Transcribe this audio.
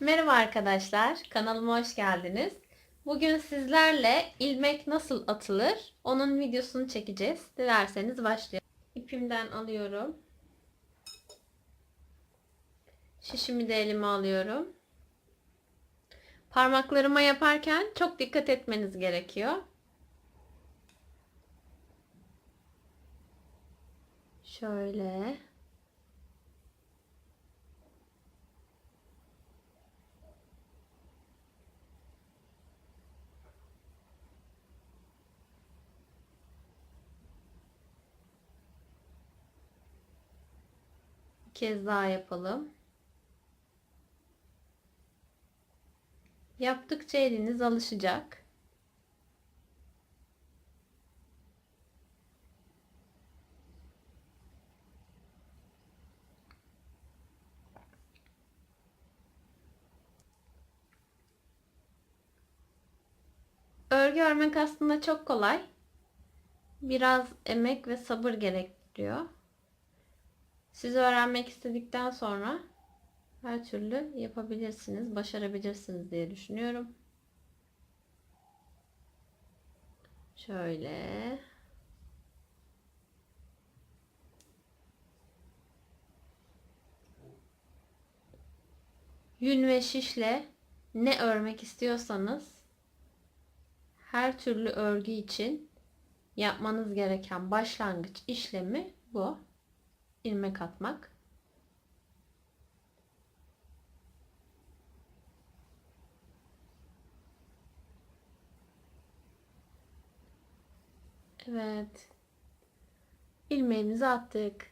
Merhaba arkadaşlar, kanalıma hoş geldiniz. Bugün sizlerle ilmek nasıl atılır onun videosunu çekeceğiz. Dilerseniz başlayalım. İpimden alıyorum. Şişimi de elime alıyorum. Parmaklarıma yaparken çok dikkat etmeniz gerekiyor. Şöyle. Kez daha yapalım. Yaptıkça eliniz alışacak. Örgü örmek aslında çok kolay. Biraz emek ve sabır gerektiriyor. Siz öğrenmek istedikten sonra her türlü yapabilirsiniz, başarabilirsiniz diye düşünüyorum. Şöyle. Yün ve şişle ne örmek istiyorsanız her türlü örgü için yapmanız gereken başlangıç işlemi bu. İlmek atmak. Evet. ilmeğimizi attık.